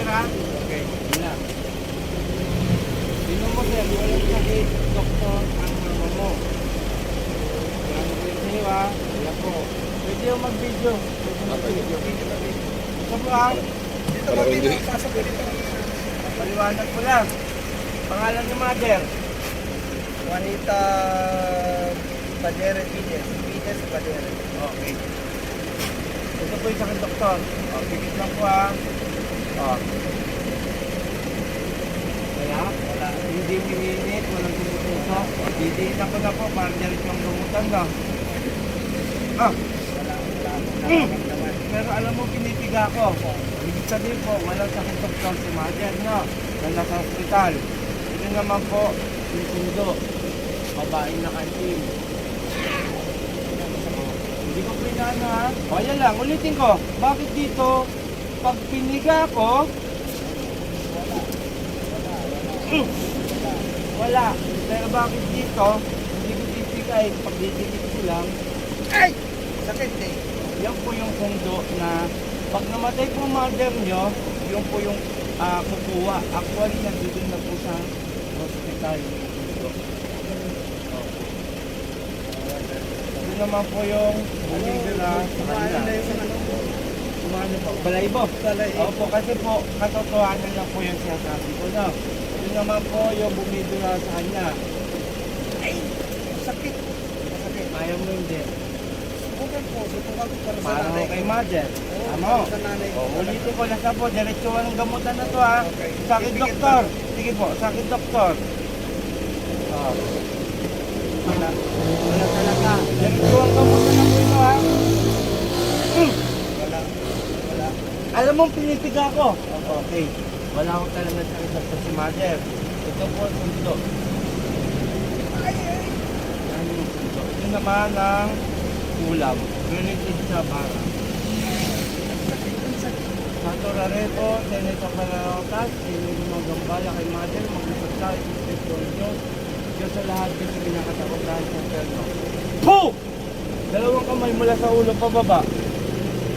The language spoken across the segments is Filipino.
sir ha. Okay. Lang. Sino mo sir? Walang sakit. Doktor ang mama mo. Kaya mo kayo sa'yo ha. Ayan po. Pwede yung mag-video. Pwede mag-video. Ito po ha. dito kami nakapasok ko dito. Paliwanag ko lang. Pangalan ni mother. Juanita Padere Pides. Pides Padere. Okay. Ito po yung sakit doktor. O, pigit lang po ha. O. Kaya, wala, hindi umiinit, walang tumutusok. O, didiitan ko na po para diretso yung lumutan na. Ah, Wala, wala Mm. pero alam mo, pinipiga ko. Ibig sabihin po, walang sakit doktor si mother, no? Na nasa hospital. Ito naman po, yung sundo. Babaeng nakantin. Hindi ko pinano ha. O lang, ulitin ko. Bakit dito, pag piniga ko, Mm. wala. Pero bakit dito, hindi ko pipigay. Pag didikit ko lang, Ay! Sakit eh. yan po yung pundo na pag namatay po mother nyo, yun po yung ah, kukuha. Actually, nandito na po sa hospital. Ito naman po yung nandito na sa kanila. Ano. Po? Balaybo. Talay. Opo, kasi po, katotohanan lang po yung sinasabi ko na. Yun naman po yung bumidula sa kanya. Ay! Sakit. Sakit. Ayaw mo hindi. Subukan po. Subukan ko para sa Para nanay. kay mother. Oo, Tama. para sa nanay. O, ulitin ko na sa po, diretso ng gamutan na to ha. Okay. Sakit Pipigil doktor. Sige po, sakit doktor. Oh. Wala. Wala talaga. Diretso ang gamutan na po ito ha. Hmm. Alam mo, pinipiga ko. Okay. Wala akong talaga sakit doktor si mother. Ito po ang sundo. Ay! Ay! Yan yung sundo. Ito naman ang ulam. Related sa bara. Sakit. Ang sakit. Sa Torareto, Seneto Panalotas, Sinili Magambala kay Mother, mag-usap tayo, ng Diyos, Diyos sa lahat kasi pinakatakutan sa perno. Po! Dalawang kamay mula sa ulo pababa.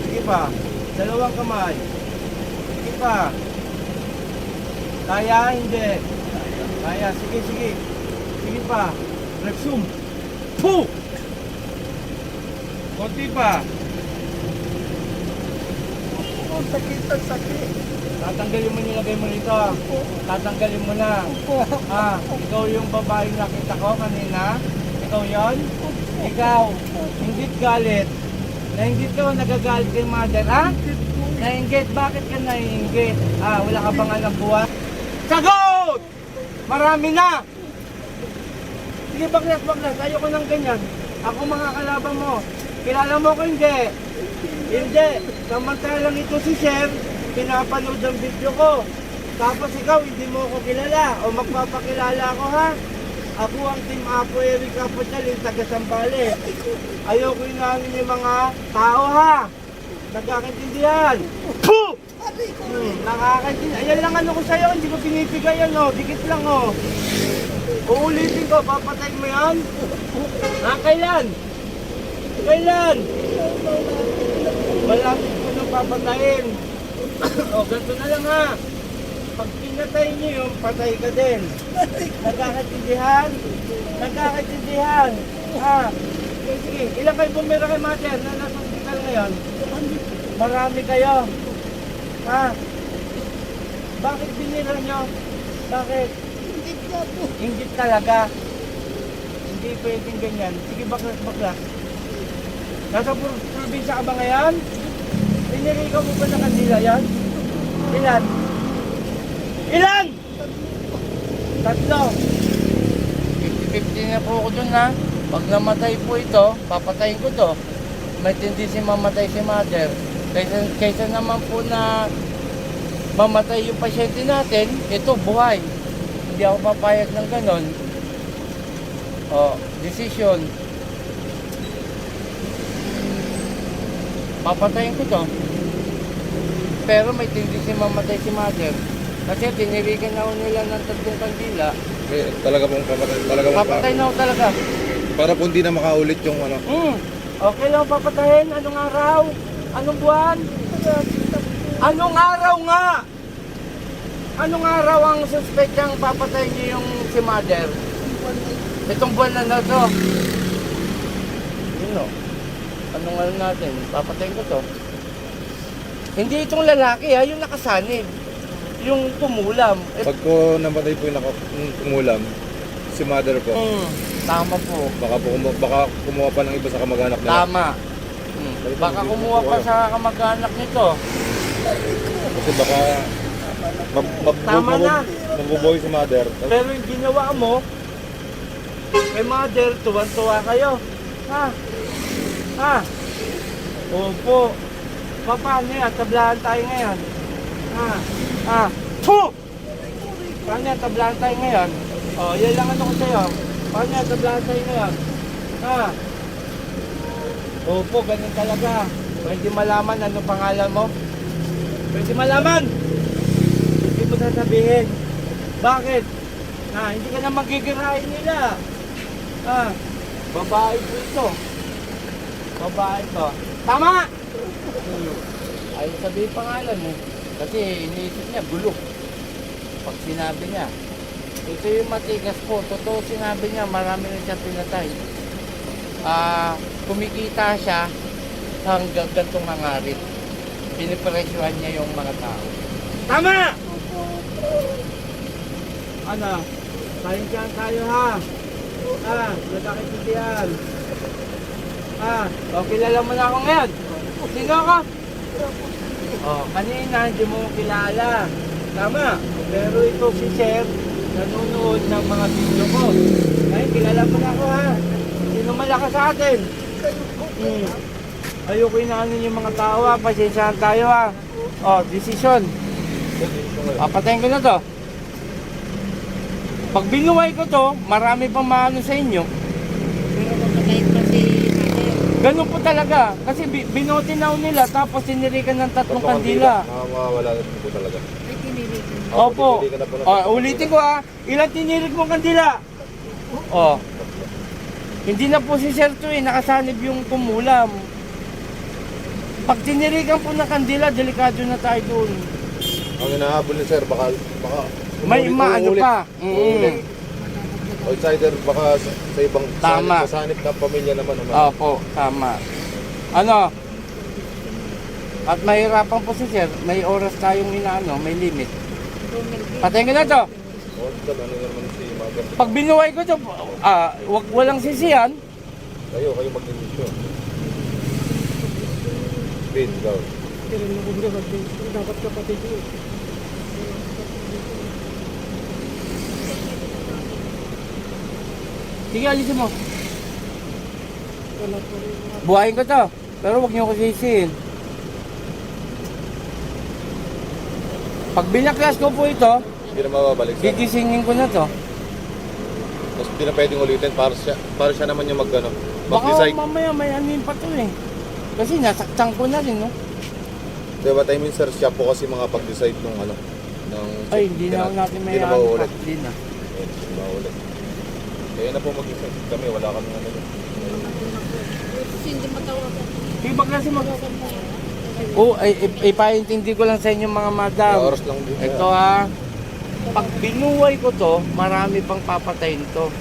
Sige pa. Dalawang kamay. Sige pa. Kaya, hindi. Kaya, sige, sige. Sige pa. Reksum. Po! Konti pa. Ang sakit. Ang sakit. Tatanggalin mo nilagay mo nito. Tatanggalin mo na. Ah, ikaw yung babaeng nakita ko kanina? Ikaw yon? Ikaw, hindi galit. Nainggit ka o nagagalit kay mother, ha? Nainggit, bakit ka nainggit? Ah, wala ka bang anak buwan? Sagot! Marami na! Sige, baklas, baklas. Ayoko ng ganyan. Ako mga kalaban mo. Kilala mo ko hindi. Hindi. Samantalang ito si Sir, pinapanood ang video ko. Tapos ikaw, hindi mo ako kilala o magpapakilala ako ha. Ako ang Team Apo Eric Capital, yung taga Sambales. Ayoko yung namin yung mga tao ha. Nagkakaintindihan. Puh! Hmm, nakakaintindihan. Ayan lang ano ko sa'yo, hindi ko pinipigay yan oh. Dikit lang oh. Uulitin ko, papatay mo yan? Ha, kailan? Kailan? Malapit ko nang papatayin. o, ganito na lang ha. Pag pinatay niyo yun, patay ka din. Nagkakaintindihan? Nagkakaintindihan? Ha? Sige, sige. Ilan kayo bumira kay Mother na nasa hospital ngayon? Marami kayo. Ha? Bakit binira nyo? Bakit? Hindi ka po. Ingit talaga. Hindi pwedeng ganyan. Sige, baklas, baklas. Nasa pro- probinsya ka ba ngayon? Pinirigaw mo ba sa kanila yan? Ilan? Ilan? Tatlo. 50-50 na po ako dun ha. Pag namatay po ito, papatayin ko to. May tendency mamatay si mother. Kaysa, kaysa naman po na mamatay yung pasyente natin, ito buhay. Hindi ako papayag ng ganon. O, decision. Papatayin ko to. Pero may tendency mamatay si mother. Kasi tinirikan na ho nila ng tatlong kandila. Eh, talaga pong papatay. Talaga pong Papatay na ho talaga. Para po hindi na makaulit yung ano. Hmm. Okay lang papatayin. Anong araw? Anong buwan? Anong araw nga? Anong araw ang suspectang papatayin niyo yung si mother? Itong buwan na na to. Yun o. Anong ano natin? Papatayin ko to. Hindi itong lalaki ha, yung nakasanib. Yung tumulam. Eh, Pag ko namatay po yung naka- yung umulam, si mother po, mm, tama po. baka po kumu- baka kumuha pa ng iba sa kamag-anak nila. Tama. Mm. Baka kumuha pa sa kamag-anak nito. Kasi baka mab mab Tama mab- na. mabubuhay si mother. Pero yung ginawa mo, kay mother, tuwan-tuwa kayo. Ha? Ha? Opo. Pa- Paano yan? Tablahan tayo ngayon. Ha? Ha? Pu! Paano yan? Tablahan tayo ngayon? O, yan lang ano ko sa'yo. Paano yan? Tablahan tayo ngayon? Ha? Opo, ganun talaga. Pwede malaman ano pangalan mo? Pwede malaman! Hindi mo sasabihin. Bakit? Na, hindi ka na magigirahin nila. Ah, babae po ito. Babae to. Tama! Hmm. Ayaw sabihin pangalan mo. Kasi iniisip niya, gulo. Pag sinabi niya. Ito yung matigas po. Totoo sinabi niya, marami na siya pinatay. Ah, kumikita siya hanggang gantong hangarit. Pinipresyohan niya yung mga tao. Tama! Ano? Pahintihan tayo ha. Ha? Nagkakitiyan. Ha? O, kilala mo na ako ngayon. Sino ako? Oh, kanina hindi mo kilala. Tama. Pero ito si Sir, nanonood ng mga video ko. Ay, kilala mo na ako ha. Sino malakas sa atin? Hmm. Ayoko inaanin yung mga tao ha. Pasensyahan tayo ha. Oh, decision. Papatayin ko na to. Pag binuhay ko to, marami pang maano sa inyo. Pero papatayin pa si mother. Ganun po talaga. Kasi bi- binote na ho nila tapos tinirikan ng tatlong kandila. Mawawala na po talaga. Ay, tinirikan. Opo. Tinirikan na po ng- Oh, ulitin ko ha. Ilan tinirik mo kandila? Oh. Hindi na po si Sir eh. Nakasanib yung tumulam. Pag tinirikan po ng kandila, delikado na tayo doon. Ang inahabol ni sir, baka, baka May umulit- maano pa. Mm. O it's either baka sa, sa ibang Tama. sanib, sa sanib na pamilya naman. naman. Opo, tama. Ano? At mahirapan po si Sir, may oras tayong inaano, may limit. Patayin ko na to. O, ano naman si mother. Pag binuhay ko to, ah, wag, walang sisiyan. Kayo, kayo mag-inisyo. Pero nung dapat kapatid ko. Sige, alisin mo. Buhayin ko to. Pero wag niyo ko sisihin. Pag binaklas ko po ito, Hindi na mababalik sir. gigisingin ko na to. Tapos hindi na pwedeng ulitin para siya, para siya naman yung mag, ano, Baka mag-decide. mamaya may anin pa to eh. Kasi nasaktan ko na rin, no? Diba, I mean sir, siya po kasi mga pag-decide nung ano, ng... Ay, hindi na natin may Hindi na ano pa. mauulit. Hindi na. Hindi na mauulit. Kaya na po mag-decide kami, wala kami ano. Hindi matawagan. Sige, baklasin mo. Oo, ay, ip- ipaintindi ko lang sa inyo mga madam. May oras lang din. Ito ha, pag binuhay ko to, marami pang papatayin to.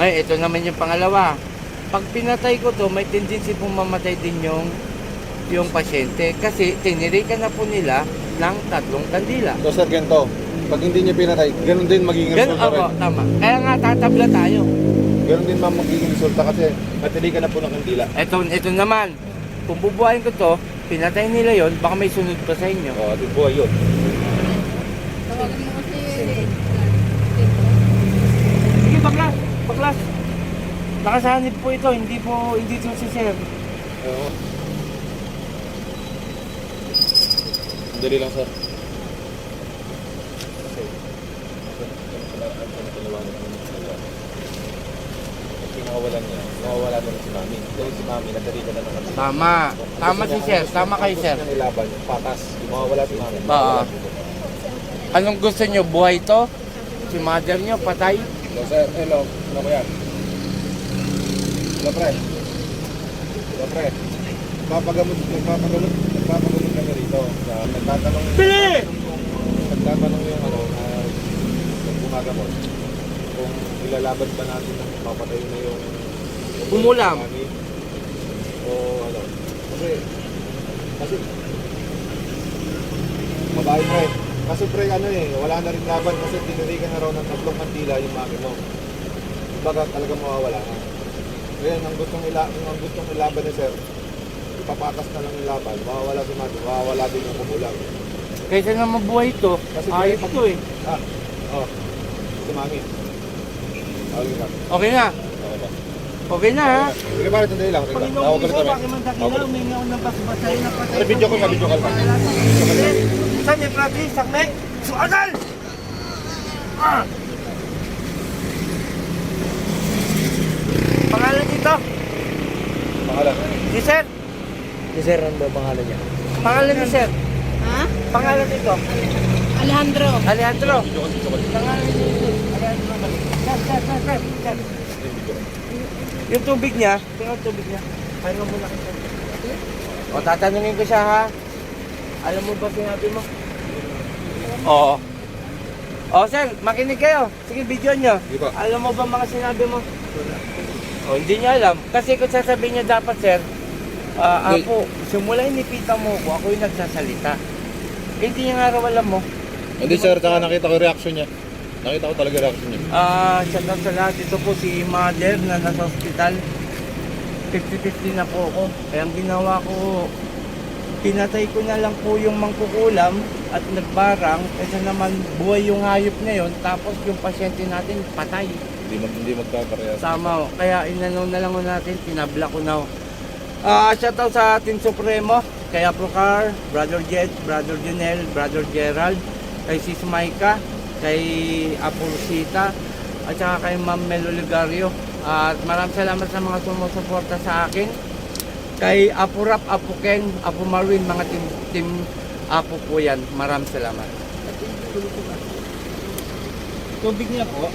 Ngayon, ito naman yung pangalawa. Pag pinatay ko to, may tendency pong mamatay din yung yung pasyente. Kasi tinirikan na po nila ng tatlong kandila. So sir, ganito. Pag hindi niya pinatay, ganun din magiging Ganun resulta ako, rin. tama. Kaya nga tatabla tayo. Ganun din ma'am magiging resulta kasi natilikan na po ng kandila. Ito, ito naman. Kung bubuhayin ko to, pinatay nila yon baka may sunod pa sa inyo. O, oh, di buhay yun. Tawagan mo kasi. Sige, baklas. Baklas. Nakasanib po ito, hindi po, hindi to si Sir. Oo. Dali lang sir. Kasi mawawalan niya, mawawala na rin si mami. Dahil si mami, natalikan na ng kandila. Tama. Tama si Sir. Tama kay Sir. Tapos nilaban, patas. Mawawala si mami. Oo. Anong gusto nyo? Buhay to? Si mother nyo, patay? Hello, sir. Hello. Hello, kuya. Hello, pre. Hello, pre. Nagpapagamot, nagpapagamot, nagpapagamot kami rito. Nagtatanong, Bili! nagtatanong yung ano, yung gumagamot. Kung ilalaban ba natin ng papatay na yung Bumulam. mami. O ano. Kasi, kasi, babae pre. Kasi pre, ano eh, wala na rin laban kasi tinirikan na raw ng tatlong kandila yung mami mo. Baga talaga mawawala na. Ngayon, ang gustong, ila, ang gustong ilaban ni sir, ipapakas na lang yung laban, mawawala si mami, mawawala din yung kumulang. Kaysa na mabuhay to, Kasi ayos pag- to eh. Ah, oh, Okay ka. Okay na. Okay na ha. Sige pare, sandali lang. Tawag Panginoong ko Iso, kami. bakit man dakila, umingaw ng basbasay na patay. Pero video call ka, video call ka. Saan yung Francis? Sakme? Suagal! Ah! Pangalan dito? Pangalan. Si Sir? Si Sir, ano ba pangalan niya? Pangalan ni Sir? Ha? Pangalan dito? Alejandro. Alejandro. Video call, video call. Pangalan ni Alejandro. Sir, sir, sir, sir. Yung tubig niya, tingnan yung tubig niya. Pahinga muna kita. O, tatanungin ko siya ha. Alam mo ba sinabi mo? Oo. O, sir, makinig kayo. Sige, video nyo. Po. Alam mo ba mga sinabi mo? O, hindi niya alam. Kasi kung sasabihin niya dapat, sir, Hindi. ako, simula inipita mo ko, ako yung nagsasalita. Hindi niya nga raw alam mo. Hindi sir, tsaka nakita ko yung reaction niya. Nakita ko talaga reaction niya. Ah, shout out sa lahat. Ito po si mother na nasa hospital. 50-50 na po ako. Kaya ang ginawa ko, pinatay ko na lang po yung mangkukulam at nagbarang kasi naman buhay yung hayop ngayon tapos yung pasyente natin patay. Hindi mag hindi magkaparehas. Tama. oh. Kaya inano na lang ho natin, tinabla ko na. ho. Ah, shout out sa Team Supremo, kay Aprocar, Brother Jet, Brother Junel, Brother Gerald, kay Sis Maika, kay Apurosita, at saka kay Ma'am Mel Oligario. At maraming salamat sa mga sumusuporta sa akin. Kay Apurap, Apuken, Apu Marwin, mga team, team Apo po yan. Maraming salamat. Tubig niya po.